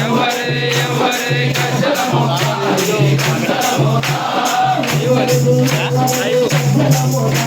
ఎవరే ఎవరే కచ్చల మోసాలి? కచ్చల నమోనా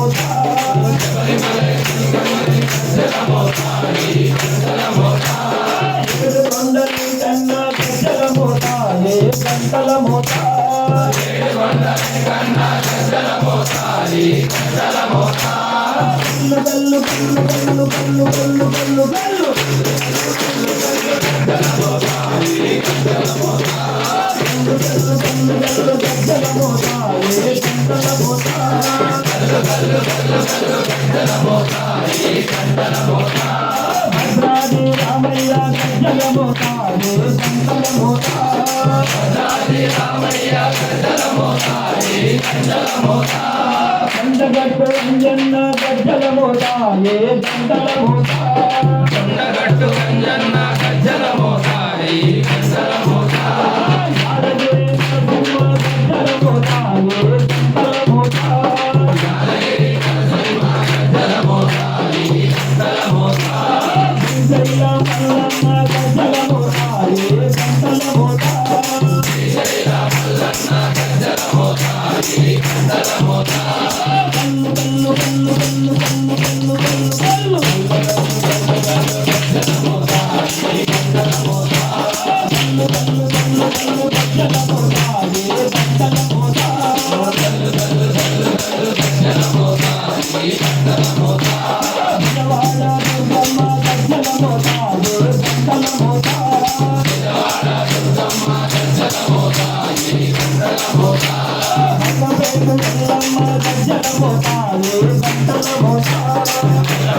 కళ్ళు కళ్ళు కళ్ళు కళ్ళు కళ్ళు కళ్ళు కళ్ళు కంటల పోతాయి కంటల పోతాయి గంటగట్టు అంజన్న గజ్జల మోత ఏ గంటల మోత గంటగట్టు అంజన్న గజ్జల మోత ఏ గజ్జల మోత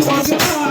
you want to